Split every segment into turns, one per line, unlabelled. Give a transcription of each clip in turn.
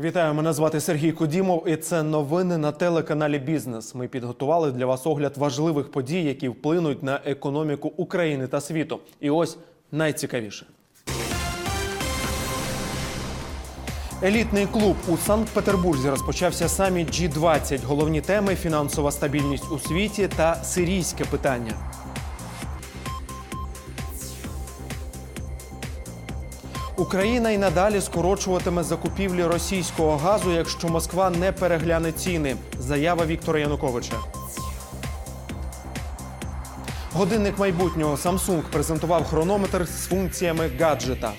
Вітаю, мене звати Сергій Кудімов, і це новини на телеканалі Бізнес. Ми підготували для вас огляд важливих подій, які вплинуть на економіку України та світу. І ось найцікавіше. Елітний клуб у Санкт-Петербурзі розпочався саміт G20. Головні теми фінансова стабільність у світі та сирійське питання. Україна й надалі скорочуватиме закупівлі російського газу, якщо Москва не перегляне ціни. Заява Віктора Януковича. Годинник майбутнього Samsung презентував хронометр з функціями гаджета.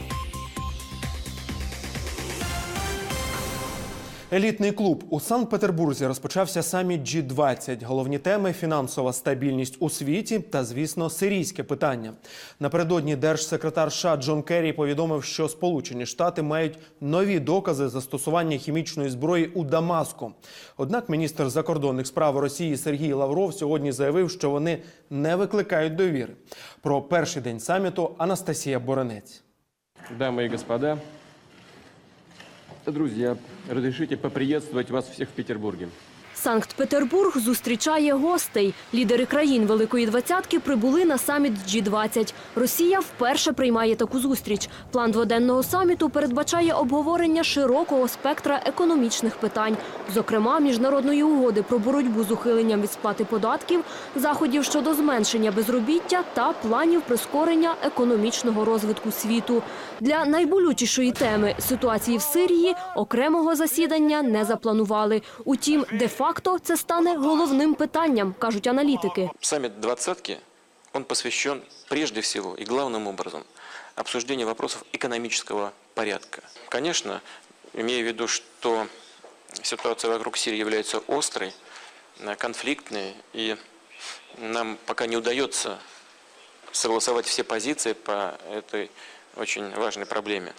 Елітний клуб у Санкт-Петербурзі розпочався саміт G20. Головні теми фінансова стабільність у світі та, звісно, сирійське питання. Напередодні держсекретар США Джон Керрі повідомив, що Сполучені Штати мають нові докази застосування хімічної зброї у Дамаску. Однак міністр закордонних справ Росії Сергій Лавров сьогодні заявив, що вони не викликають довіри. Про перший день саміту Анастасія Боронець.
Дамы и господа, друзья, разрешите поприветствовать вас всех в Петербурге.
Санкт-Петербург зустрічає гостей. Лідери країн Великої Двадцятки прибули на саміт G20. Росія вперше приймає таку зустріч. План дводенного саміту передбачає обговорення широкого спектра економічних питань, зокрема міжнародної угоди про боротьбу з ухиленням від сплати податків, заходів щодо зменшення безробіття та планів прискорення економічного розвитку світу. Для найболючішої теми ситуації в Сирії окремого засідання не запланували. Утім, де-факто це стане головним питанням, кажуть аналітики.
Саммит двадцатки, он посвящен прежде всего и главным образом обсуждению вопросов экономического порядка. Конечно, имея в виду, что ситуация вокруг Сирии является острой, э, конфликтной, и нам пока не удается согласовать все позиции по этой очень важной проблеме.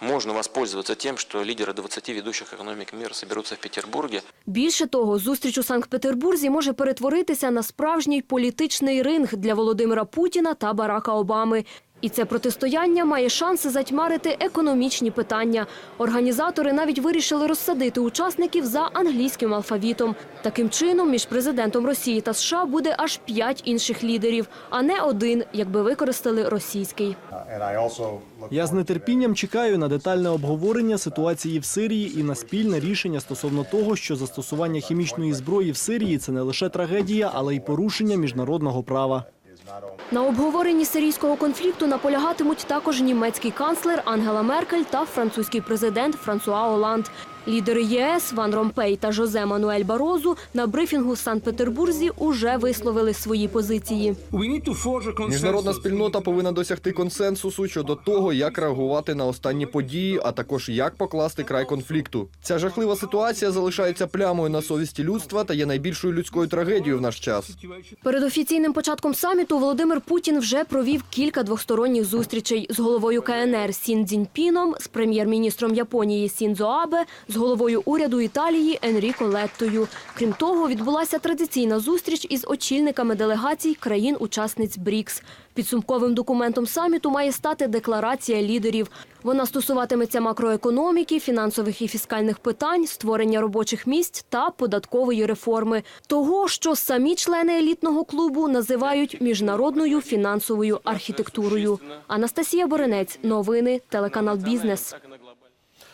Можно воспользоваться тем, что лидеры 20 ведущих економік мира соберутся в Петербурге
Більше того, зустріч у Санкт-Петербурзі може перетворитися на справжній політичний ринг для Володимира Путіна та Барака Обами. І це протистояння має шанси затьмарити економічні питання. Організатори навіть вирішили розсадити учасників за англійським алфавітом. Таким чином, між президентом Росії та США буде аж п'ять інших лідерів, а не один, якби використали російський.
Я з нетерпінням чекаю на детальне обговорення ситуації в Сирії і на спільне рішення стосовно того, що застосування хімічної зброї в Сирії це не лише трагедія, але й порушення міжнародного права.
На обговоренні сирійського конфлікту наполягатимуть також німецький канцлер Ангела Меркель та французький президент Франсуа Оланд. Лідери ЄС Ван Ромпей та Жозе Мануель Барозу на брифінгу в Санкт-Петербурзі уже висловили свої позиції.
Міжнародна спільнота повинна досягти консенсусу щодо того, як реагувати на останні події, а також як покласти край конфлікту. Ця жахлива ситуація залишається плямою на совісті людства та є найбільшою людською трагедією в наш час.
Перед офіційним початком саміту Володимир Путін вже провів кілька двосторонніх зустрічей з головою КНР Сін Цзіньпіном, з прем'єр-міністром Японії Сінзо Абе, з головою уряду Італії Енріко Леттою. Крім того, відбулася традиційна зустріч із очільниками делегацій країн-учасниць БРІКС. Підсумковим документом саміту має стати декларація лідерів. Вона стосуватиметься макроекономіки, фінансових і фіскальних питань, створення робочих місць та податкової реформи. Того, що самі члени елітного клубу називають міжнародною фінансовою архітектурою. Анастасія Боренець, новини, телеканал Бізнес.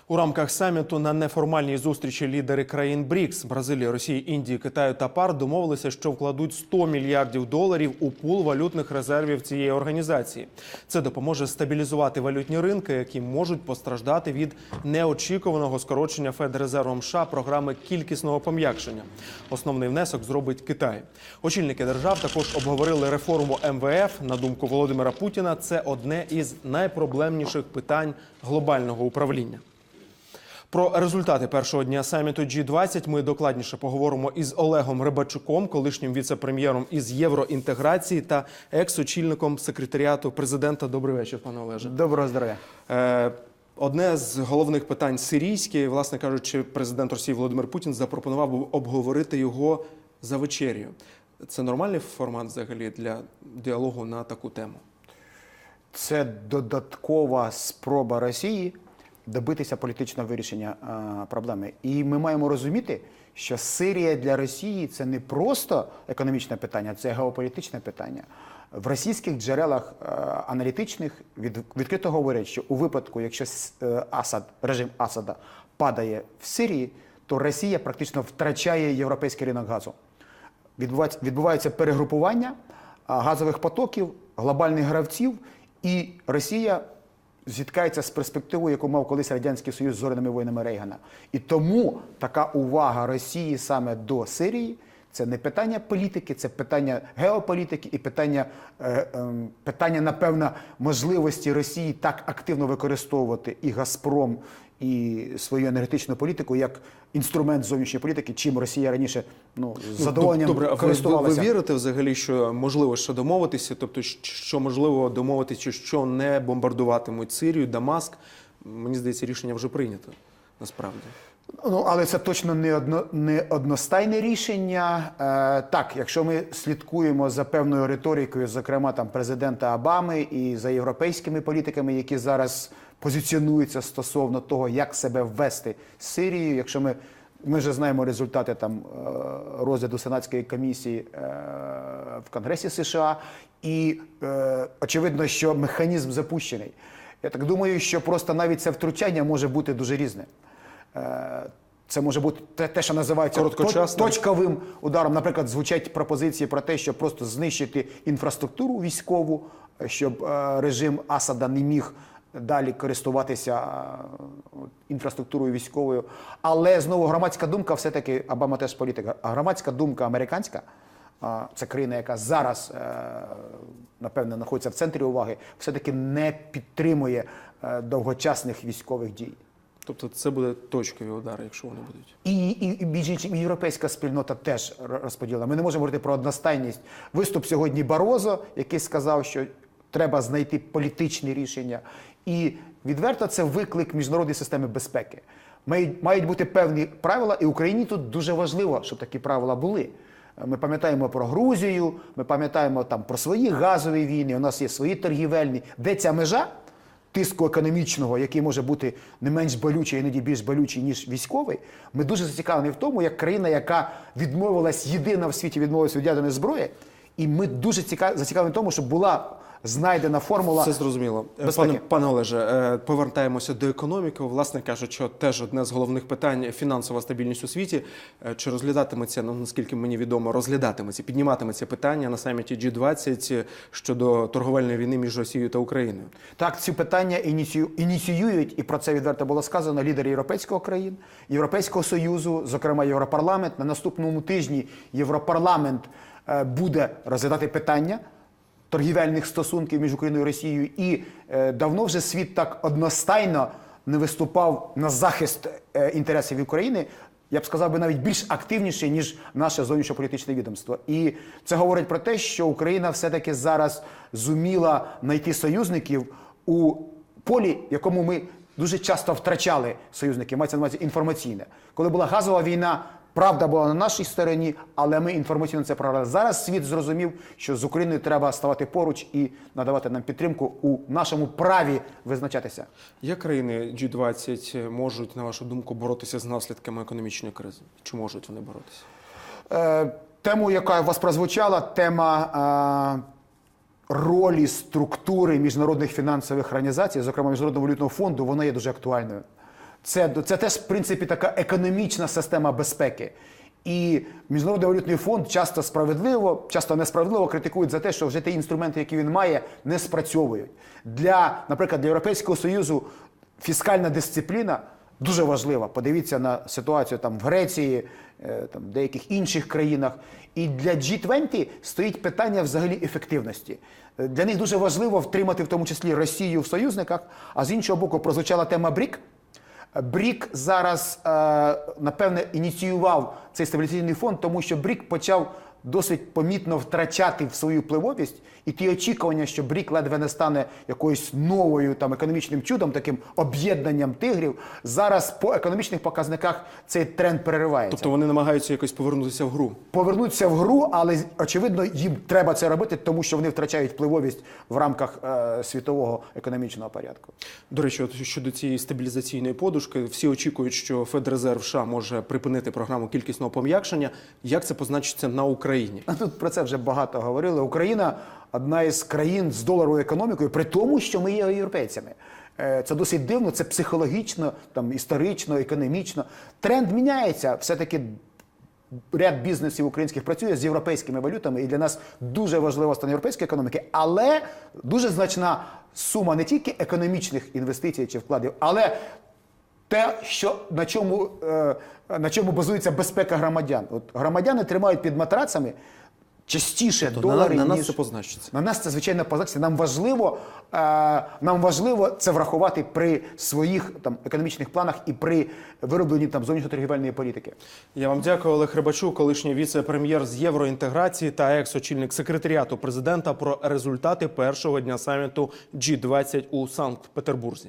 У рамках саміту на неформальній зустрічі лідери країн БРІКС Бразилії, Росії, Індії, Китаю та ПАР домовилися, що вкладуть 100 мільярдів доларів у пул валютних резервів цієї організації. Це допоможе стабілізувати валютні ринки, які можуть постраждати від неочікуваного скорочення Федрезервом США програми кількісного пом'якшення. Основний внесок зробить Китай. Очільники держав також обговорили реформу МВФ. На думку Володимира Путіна, це одне із найпроблемніших питань глобального управління. Про результати першого дня саміту G20 ми докладніше поговоримо із Олегом Рибачуком, колишнім віце-прем'єром із євроінтеграції та екс-очільником секретаріату президента. Добрий вечір, пане Олеже.
Доброго здоров'я.
Е, Одне з головних питань сирійське, власне кажучи, президент Росії Володимир Путін запропонував обговорити його за вечерю. Це нормальний формат взагалі для діалогу на таку тему.
Це додаткова спроба Росії добитися політичного вирішення е, проблеми. І ми маємо розуміти, що Сирія для Росії це не просто економічне питання, це геополітичне питання. В російських джерелах е, аналітичних від, відкрито говорять, що у випадку, якщо е, Асад, режим Асада падає в Сирії, то Росія практично втрачає європейський ринок газу. Відбувається, відбувається перегрупування газових потоків, глобальних гравців, і Росія зіткається з перспективою, яку мав колись Радянський Союз з зоряними воїнами Рейгана. І тому така увага Росії саме до Сирії це не питання політики, це питання геополітики і питання, е, е, питання напевно, можливості Росії так активно використовувати і Газпром, і свою енергетичну політику як інструмент зовнішньої політики, чим Росія раніше ну, з задоволенням
Добре, а ви, ви,
користувалася.
ви вірите взагалі, що можливо ще домовитися? Тобто, що можливо домовитися, що не бомбардуватимуть Сирію, Дамаск? Мені здається, рішення вже прийнято насправді.
Ну, але це точно не, одно, не одностайне рішення. Е, так, якщо ми слідкуємо за певною риторикою, зокрема там президента Обами і за європейськими політиками, які зараз позиціонуються стосовно того, як себе ввести з Сирією, якщо ми. Ми вже знаємо результати там е, розгляду сенатської комісії е, в Конгресі США, і е, очевидно, що механізм запущений. Я так думаю, що просто навіть це втручання може бути дуже різне. Це може бути те, те, що називається точковим ударом. Наприклад, звучать пропозиції про те, щоб просто знищити інфраструктуру військову, щоб режим Асада не міг далі користуватися е, інфраструктурою військовою. Але знову громадська думка, все-таки Обама теж політика. А громадська думка американська. а, Це країна, яка зараз, е, напевно, знаходиться в центрі уваги, все-таки не підтримує е, довгочасних військових дій.
Тобто, це буде точкові удари, якщо вони будуть.
І, і, і більш іншим, європейська спільнота теж розподілена. Ми не можемо говорити про одностайність. Виступ сьогодні Барозо, який сказав, що треба знайти політичні рішення. І відверто це виклик міжнародної системи безпеки. Мають, бути певні правила, і Україні тут дуже важливо, щоб такі правила були. Ми пам'ятаємо про Грузію, ми пам'ятаємо там про свої газові війни, у нас є свої торгівельні. Де ця межа? тиску економічного, який може бути не менш болючий, іноді більш болючий, ніж військовий, ми дуже зацікавлені в тому, як країна, яка відмовилась єдина в світі відмовилась від ядерної зброї, і ми дуже ціка- зацікавлені в тому, щоб була знайдена формула.
Це зрозуміло. Е,
безпеки.
Пане, пане Олеже, е, повертаємося до економіки. Власне кажучи, що теж одне з головних питань фінансова стабільність у світі. Е, Чи розглядатиметься, ну наскільки мені відомо, розглядатиметься, підніматиметься питання на саміті G20 щодо торговельної війни між Росією та Україною?
Так, ці питання ініцію- ініціюють, і про це відверто було сказано, лідери європейського країн, Європейського Союзу, зокрема Європарламент. На наступному тижні Європарламент буде розглядати питання торгівельних стосунків між Україною і Росією. І е, давно вже світ так одностайно не виступав на захист е, інтересів України. Я б сказав би навіть більш активніше, ніж наше зовнішньополітичне відомство. І це говорить про те, що Україна все-таки зараз зуміла знайти союзників у полі, якому ми дуже часто втрачали союзників, мається на увазі інформаційне. Коли була газова війна, правда була на нашій стороні, але ми інформаційно це програли. Зараз світ зрозумів, що з Україною треба ставати поруч і надавати нам підтримку у нашому праві визначатися.
Як країни G20 можуть, на вашу думку, боротися з наслідками економічної кризи? Чи можуть вони боротися?
Е, тему, яка у вас прозвучала, тема е, ролі структури міжнародних фінансових організацій, зокрема Міжнародного валютного фонду, вона є дуже актуальною. Це, це теж, в принципі, така економічна система безпеки. І Міжнародний валютний фонд часто справедливо, часто несправедливо критикують за те, що вже ті інструменти, які він має, не спрацьовують. Для, наприклад, для Європейського Союзу фіскальна дисципліна дуже важлива. Подивіться на ситуацію там в Греції, е, там в деяких інших країнах. І для G20 стоїть питання взагалі ефективності. Е, Для них дуже важливо втримати в тому числі Росію в союзниках. А з іншого боку, прозвучала тема БРІК. Брік зараз, е, напевне, ініціював цей стабілізаційний фонд, тому що Брік почав досить помітно втрачати в свою впливовість, і ті очікування, що Брік ледве не стане якоюсь новою там економічним чудом, таким об'єднанням тигрів. Зараз по економічних показниках цей тренд переривається.
Тобто вони намагаються якось повернутися в гру.
Повернуться в гру, але очевидно їм треба це робити, тому що вони втрачають впливовість в рамках е, світового економічного порядку.
До речі, от щодо цієї стабілізаційної подушки, всі очікують, що Федрезерв США може припинити програму кількісного пом'якшення. Як це позначиться на Україні?
А Тут про це вже багато говорили. Україна одна із країн з доларовою економікою, при тому, що ми є європейцями. Е, Це досить дивно, це психологічно, там історично, економічно. Тренд міняється. Все-таки ряд бізнесів українських працює з європейськими валютами, і для нас дуже важлива стан європейської економіки, але дуже значна сума не тільки економічних інвестицій чи вкладів, але те, що на чому, е, на чому базується безпека громадян. От громадяни тримають під матрацами частіше
Тобто на-
долари,
на нас
ніж...
це позначиться.
На нас це звичайно позначиться. Нам важливо, е, нам важливо це врахувати при своїх там економічних планах і при виробленні там зовнішньоторгівельної політики.
Я вам дякую, Олег Рибачук, колишній віце-прем'єр з євроінтеграції та екс-очільник секретаріату президента про результати першого дня саміту G20 у Санкт-Петербурзі.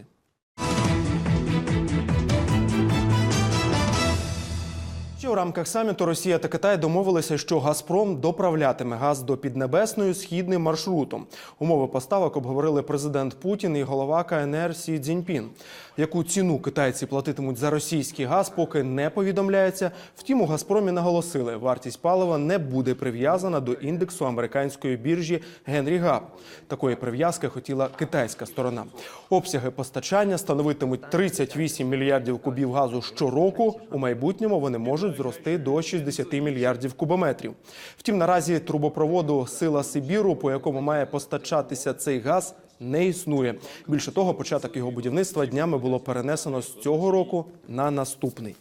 У рамках саміту Росія та Китай домовилися, що Газпром доправлятиме газ до Піднебесної східним маршрутом. Умови поставок обговорили президент Путін і голова КНР Сі Цзіньпін. Яку ціну китайці платитимуть за російський газ, поки не повідомляється. Втім, у Газпромі наголосили, вартість палива не буде прив'язана до індексу американської біржі Генрі Габ. Такої прив'язки хотіла китайська сторона. Обсяги постачання становитимуть 38 мільярдів кубів газу щороку. У майбутньому вони можуть зрости до 60 мільярдів кубометрів. Втім, наразі трубопроводу Сила Сибіру, по якому має постачатися цей газ, не існує. Більше того, початок його будівництва днями було перенесено з цього року на наступний.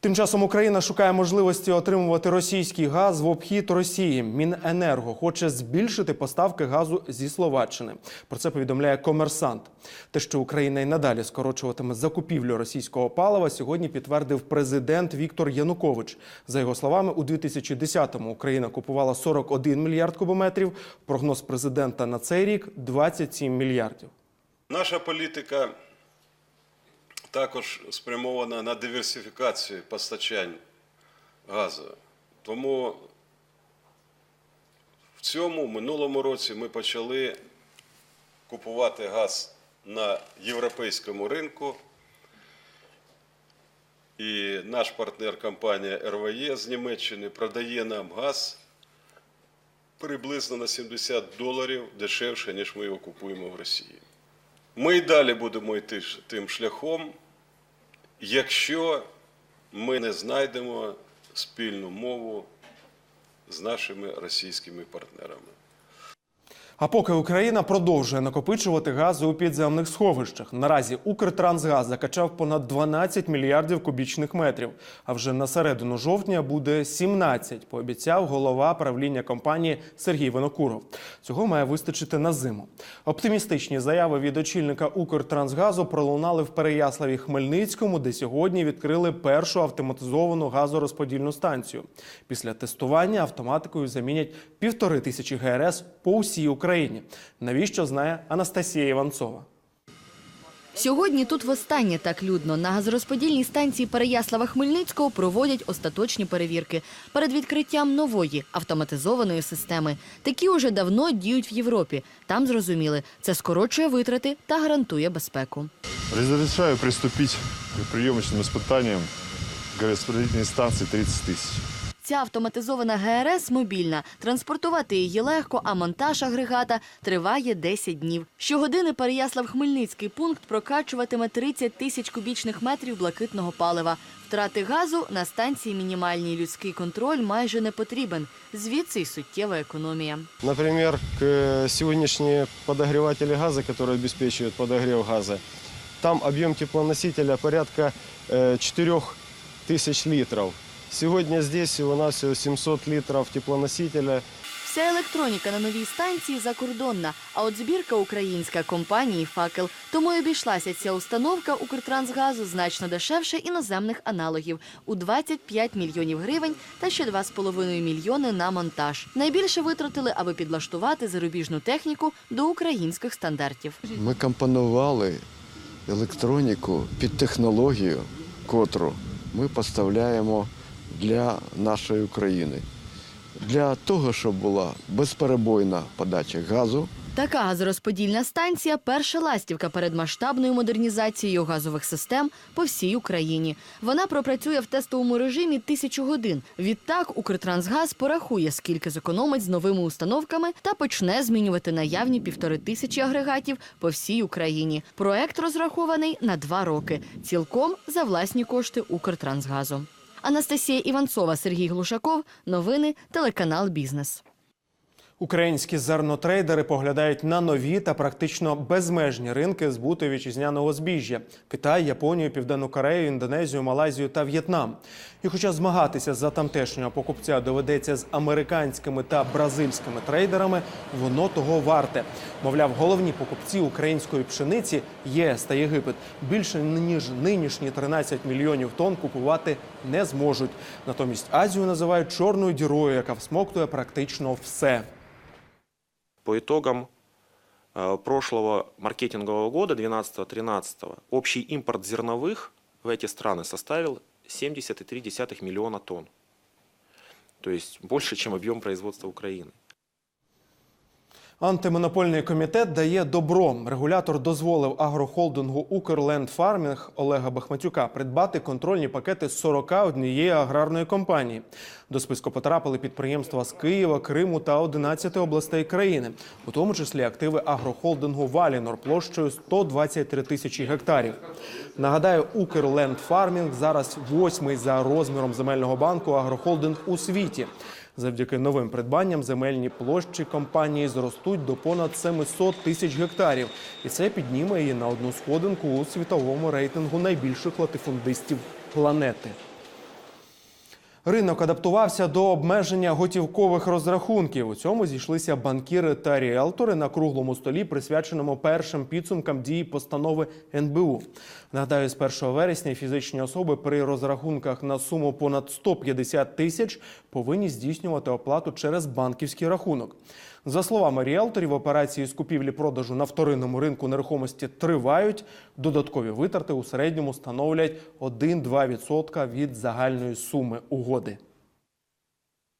Тим часом Україна шукає можливості отримувати російський газ в обхід Росії. Міненерго хоче збільшити поставки газу зі Словаччини. Про це повідомляє комерсант. Те, що Україна й надалі скорочуватиме закупівлю російського палива, сьогодні підтвердив президент Віктор Янукович. За його словами, у 2010-му Україна купувала 41 мільярд кубометрів. Прогноз президента на цей рік 27 мільярдів.
Наша політика також спрямована на диверсифікацію постачань газу. Тому в цьому минулому році ми почали купувати газ на європейському ринку. І наш партнер компанія РВЕ з Німеччини продає нам газ приблизно на 70 доларів дешевше, ніж ми його купуємо в Росії. Ми й далі будемо йти тим шляхом, якщо ми не знайдемо спільну мову з нашими російськими партнерами.
А поки Україна продовжує накопичувати газ у підземних сховищах. Наразі Укртрансгаз закачав понад 12 мільярдів кубічних метрів. А вже на середину жовтня буде 17, пообіцяв голова правління компанії Сергій Винокуров. Цього має вистачити на зиму. Оптимістичні заяви від очільника Укртрансгазу пролунали в Переяславі Хмельницькому, де сьогодні відкрили першу автоматизовану газорозподільну станцію. Після тестування автоматикою замінять півтори тисячі ГРС по усій Україні. Навіщо знає Анастасія Іванцова?
Сьогодні тут востаннє так людно. На газорозподільній станції Переяслава-Хмельницького проводять остаточні перевірки перед відкриттям нової автоматизованої системи. Такі уже давно діють в Європі. Там зрозуміли, це скорочує витрати та гарантує безпеку.
Разрешаю приступить к приемочным испытаниям газораспределительной станции 30 тысяч.
Ця автоматизована ГРС мобільна. Транспортувати її легко, а монтаж агрегата триває 10 днів. Щогодини Переяслав-Хмельницький пункт прокачуватиме 30 тисяч кубічних метрів блакитного палива. Втрати газу на станції мінімальні. Людський контроль майже не потрібен. Звідси й суттєва економія.
Например, к сегодняшние подогреватели газа, которые обеспечивают подогрев газа, там объем теплоносителя порядка э, 4 тысяч литров. Сегодня здесь у нас 700 литров теплоносителя.
Вся електроніка на новій станції закордонна, а от збірка українська компанії Факел. Тому й обійшлася ця установка Укртрансгазу значно дешевше іноземних аналогів у 25 мільйонів гривень та ще 2,5 мільйони на монтаж. Найбільше витратили, аби підлаштувати зарубіжну техніку до українських стандартів.
Ми компонували електроніку під технологію, котру ми поставляємо для нашої України. Для того, щоб була безперебойна подача газу,
Така газорозподільна станція перша ластівка перед масштабною модернізацією газових систем по всій Україні. Вона пропрацює в тестовому режимі тисячу годин. Відтак Укртрансгаз порахує, скільки зекономить з новими установками та почне змінювати наявні півтори тисячі агрегатів по всій Україні. Проект розрахований на два роки, цілком за власні кошти Укртрансгазу. Анастасія Іванцова, Сергій Глушаков. Новини телеканал Бізнес.
Українські зернотрейдери поглядають на нові та практично безмежні ринки збуту вітчизняного збіжжя: Китай, Японію, Південну Корею, Індонезію, Малайзію та В'єтнам. І хоча змагатися за тамтешнього покупця доведеться з американськими та бразильськими трейдерами, воно того варте. Мовляв, головні покупці української пшениці ЄС та Єгипет більше ніж нинішні 13 мільйонів тонн купувати не зможуть. Натомість Азію називають чорною дірою, яка всмоктує практично все.
По итогам э, прошлого маркетингового года, 12-13, общий импорт зерновых в эти страны составил 70,3 миллиона тонн. То есть больше, чем объем производства Украины.
Антимонопольний комітет дає добро. Регулятор дозволив агрохолдингу Укрлендфармінг Олега Бахматюка придбати контрольні пакети з 41 аграрної компанії. До списку потрапили підприємства з Києва, Криму та 11 областей країни, у тому числі активи агрохолдингу Валінор площею 123 тисячі гектарів. Нагадаю, Укрлендфармінг зараз восьмий за розміром земельного банку агрохолдинг у світі. Завдяки новим придбанням земельні площі компанії зростуть до понад 700 тисяч гектарів, і це підніме її на одну сходинку у світовому рейтингу найбільших латифундистів планети. Ринок адаптувався до обмеження готівкових розрахунків. У цьому зійшлися банкіри та ріелтори на круглому столі, присвяченому першим підсумкам дії постанови НБУ. Нагадаю, з 1 вересня фізичні особи при розрахунках на суму понад 150 тисяч повинні здійснювати оплату через банківський рахунок. За словами ріелторів, операції з купівлі-продажу на вторинному ринку нерухомості тривають. Додаткові витрати у середньому становлять 1-2% від загальної суми угоди.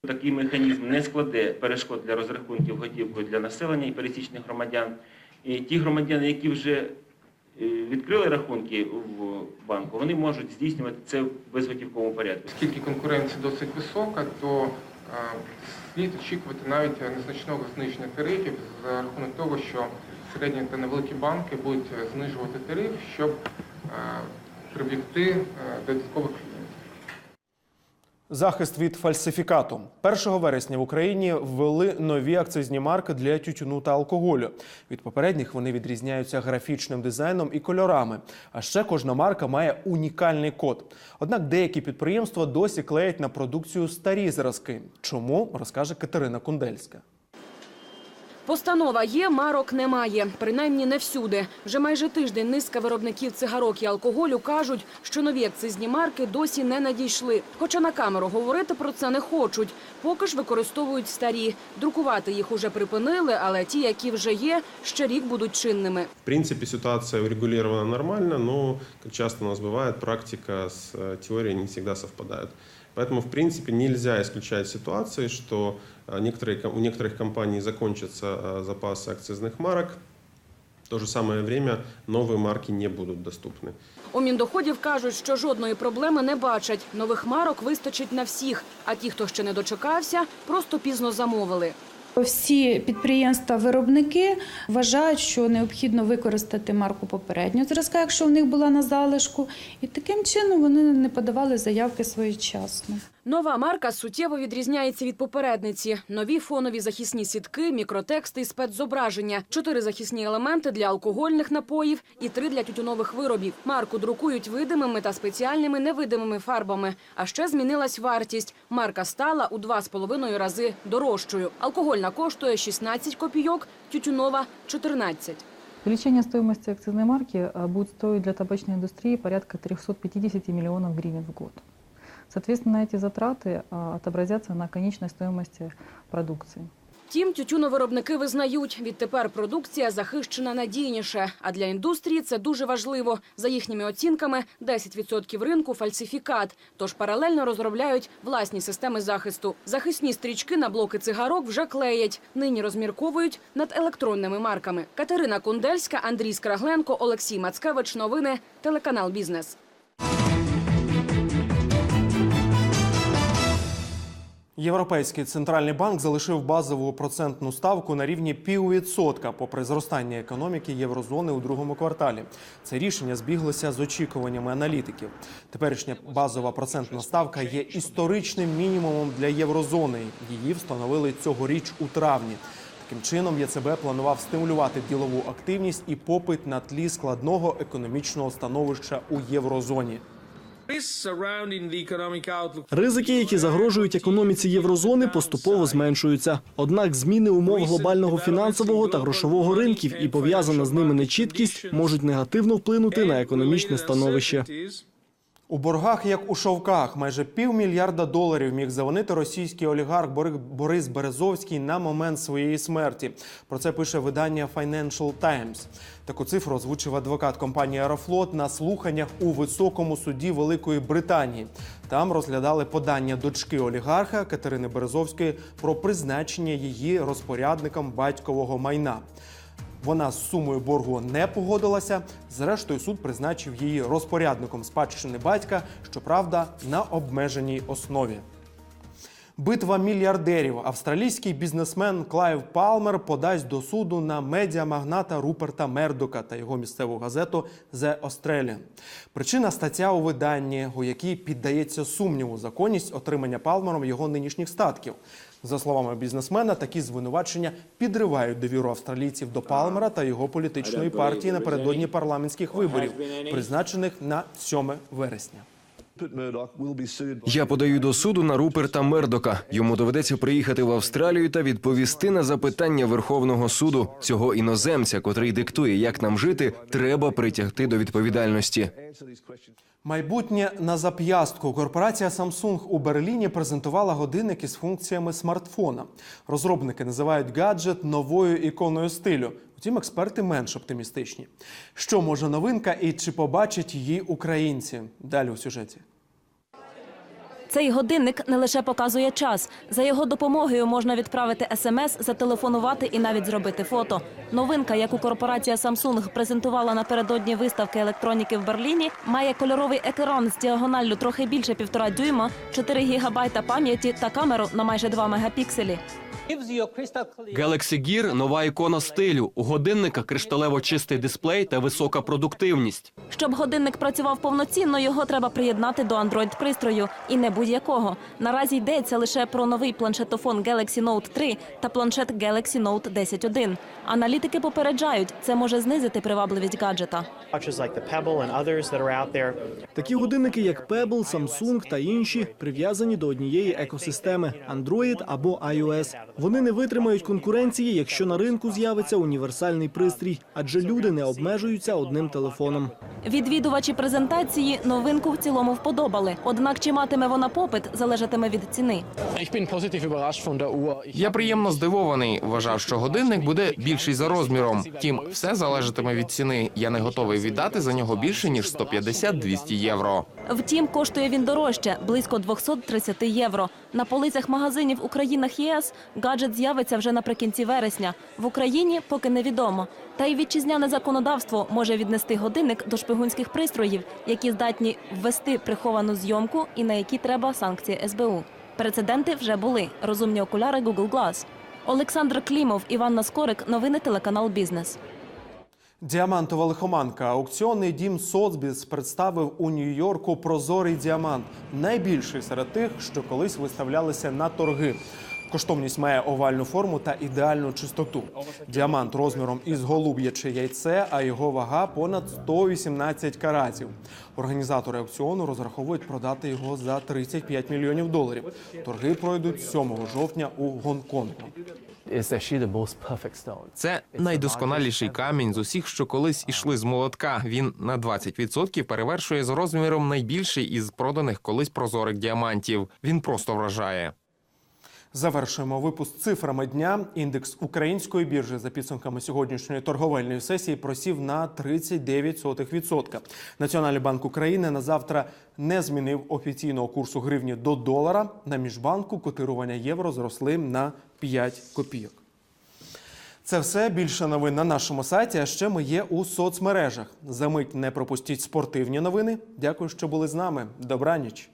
Такий механізм не складе перешкод для розрахунків готівкою для населення і пересічних громадян. І ті громадяни, які вже е, відкрили рахунки в банку, вони можуть здійснювати це в безготівковому порядку.
Оскільки конкуренція досить висока, то е, слід очікувати навіть незначного зниження тарифів за рахунок того, що середні та невеликі банки будуть знижувати тариф, щоб е, привлекти е, додаткових.
Захист від фальсифікату 1 вересня в Україні ввели нові акцизні марки для тютюну та алкоголю. Від попередніх вони відрізняються графічним дизайном і кольорами. А ще кожна марка має унікальний код. Однак деякі підприємства досі клеять на продукцію старі зразки. Чому розкаже Катерина Кундельська.
Постанова є, марок немає. Принаймні не всюди. Вже майже тиждень низка виробників цигарок і алкоголю кажуть, що нові акцизні марки досі не надійшли. Хоча на камеру говорити про це не хочуть. Поки ж використовують старі. Друкувати їх уже припинили, але ті, які вже є, ще рік будуть чинними.
В принципе, ситуация урегулирована нормально, но, как часто у нас бывает, практика с э, теорией не всегда совпадает. Поэтому, в принципе, нельзя исключать ситуации, что э, некоторые, ко- у некоторых компаний закончатся э, запасы акцизных марок. В то же самое время новые марки не будут доступны.
У Міндоходів кажуть, що жодної проблеми не бачать. Нових марок вистачить на всіх. А ті, хто ще не дочекався, просто пізно замовили.
Всі підприємства-виробники вважають, що необхідно використати марку попереднього зразка, якщо в них була на залишку, і таким чином вони не подавали заявки своєчасно.
Нова марка суттєво відрізняється від попередниці. Нові фонові захисні сітки, мікротексти і спецзображення, чотири захисні елементи для алкогольних напоїв і три для тютюнових виробів. Марку друкують видимими та спеціальними невидимими фарбами. А ще змінилась вартість. Марка стала у два з половиною рази дорожчою. Алкогольна коштує 16 копійок, тютюнова 14.
Увеличение стоимости акцизной марки будет стоить для табачной индустрии порядка 350 миллионов гривен в год. Соответственно, эти затраты отобразятся на конечной стоимости продукции.
Втім, тютюновиробники визнають, відтепер продукція захищена надійніше. А для індустрії це дуже важливо. За їхніми оцінками, 10% ринку – фальсифікат. Тож паралельно розробляють власні системи захисту. Захисні стрічки на блоки цигарок вже клеять. Нині розмірковують над електронними марками. Катерина Кундельська, Андрій Скрагленко, Олексій Мацкевич. Новини. Телеканал «Бізнес».
Європейський центральний банк залишив базову процентну ставку на рівні піввідсотка, попри зростання економіки єврозони у другому кварталі. Це рішення збіглося з очікуваннями аналітиків. Теперішня базова процентна ставка є історичним мінімумом для єврозони. Її встановили цьогоріч у травні. Таким чином, ЄЦБ планував стимулювати ділову активність і попит на тлі складного економічного становища у єврозоні.
Ризики, які загрожують економіці єврозони, поступово зменшуються. Однак зміни умов глобального фінансового та грошового ринків і пов'язана з ними нечіткість можуть негативно вплинути на економічне становище.
У боргах, як у шовках, майже півмільярда доларів міг завонити російський олігарх Бори- Борис Березовський на момент своєї смерті. Про це пише видання Financial Times. Таку цифру озвучив адвокат компанії Аерофлот на слуханнях у високому суді Великої Британії. Там розглядали подання дочки олігарха Катерини Березовської про призначення її розпорядником батькового майна. Вона з сумою боргу не погодилася. Зрештою, суд призначив її розпорядником спадщини батька, щоправда, на обмеженій основі. Битва мільярдерів. Австралійський бізнесмен Клайв Палмер подасть до суду на медіамагната Руперта Мердока та його місцеву газету The Australian. Причина стаття у виданні, у якій піддається сумніву законність отримання Палмером його нинішніх статків. За словами бізнесмена, такі звинувачення підривають довіру австралійців до Палмера та його політичної партії напередодні парламентських виборів, призначених на 7 вересня.
Я подаю до суду на Руперта Мердока. Йому доведеться приїхати в Австралію та відповісти на запитання Верховного суду. Цього іноземця, котрий диктує, як нам жити, треба притягти до відповідальності.
Майбутнє на зап'ястку. Корпорація Samsung у Берліні презентувала годинники з функціями смартфона. Розробники називають гаджет новою іконою стилю. Втім, експерти менш оптимістичні. Що може новинка і чи побачать її українці? Далі у сюжеті.
Цей годинник не лише показує час. За його допомогою можна відправити смс, зателефонувати і навіть зробити фото. Новинка, яку корпорація Samsung презентувала напередодні виставки електроніки в Берліні, має кольоровий екран з діагоналлю трохи більше півтора дюйма, 4 гігабайта пам'яті та камеру на майже 2 мегапікселі.
Galaxy Gear – нова ікона стилю. У годинника кришталево чистий дисплей та висока продуктивність.
Щоб годинник працював повноцінно, його треба приєднати до Android-пристрою. І не будь-якого. Наразі йдеться лише про новий планшетофон Galaxy Note 3 та планшет Galaxy Note 10.1. Аналітики попереджають, це може знизити привабливість гаджета.
Такі годинники, як Pebble, Samsung та інші, прив'язані до однієї екосистеми Android або iOS. Вони не витримають конкуренції, якщо на ринку з'явиться універсальний пристрій, адже люди не обмежуються одним телефоном.
Відвідувачі презентації новинку в цілому вподобали. Однак чи матиме вона попит, залежатиме від ціни.
Я приємно здивований. Вважав, що годинник буде більший за розміром. Втім, все залежатиме від ціни. Я не готовий віддати за нього більше ніж 150-200 євро.
Втім, коштує він дорожче близько 230 євро. На полицях магазинів у країнах ЄС гаджет з'явиться вже наприкінці вересня. В Україні поки невідомо. Та й вітчизняне законодавство може віднести годинник до шпигунських пристроїв, які здатні ввести приховану зйомку і на які треба санкції СБУ. Прецеденти вже були. Розумні окуляри Google Glass. Олександр Клімов, Іванна Скорик. Новини телеканал Бізнес.
Діамантова лихоманка. Аукціонний дім Соцбіс представив у Нью-Йорку прозорий діамант, найбільший серед тих, що колись виставлялися на торги. Коштовність має овальну форму та ідеальну чистоту. Діамант розміром із голуб'яче яйце, а його вага понад 118 каратів. Організатори аукціону розраховують продати його за 35 мільйонів доларів. Торги пройдуть 7 жовтня у Гонконгу.
Це найдосконаліший камінь з усіх, що колись ішли з молотка. Він на 20% перевершує з розміром найбільший із проданих колись прозорих діамантів. Він просто вражає.
Завершуємо випуск цифрами дня. Індекс української біржі за підсумками сьогоднішньої торговельної сесії просів на 39%. Національний банк України на завтра не змінив офіційного курсу гривні до долара. На міжбанку котирування євро зросли на 5 копійок. Це все більше новин на нашому сайті. А ще ми є у соцмережах. Замить не пропустіть спортивні новини. Дякую, що були з нами. Добраніч.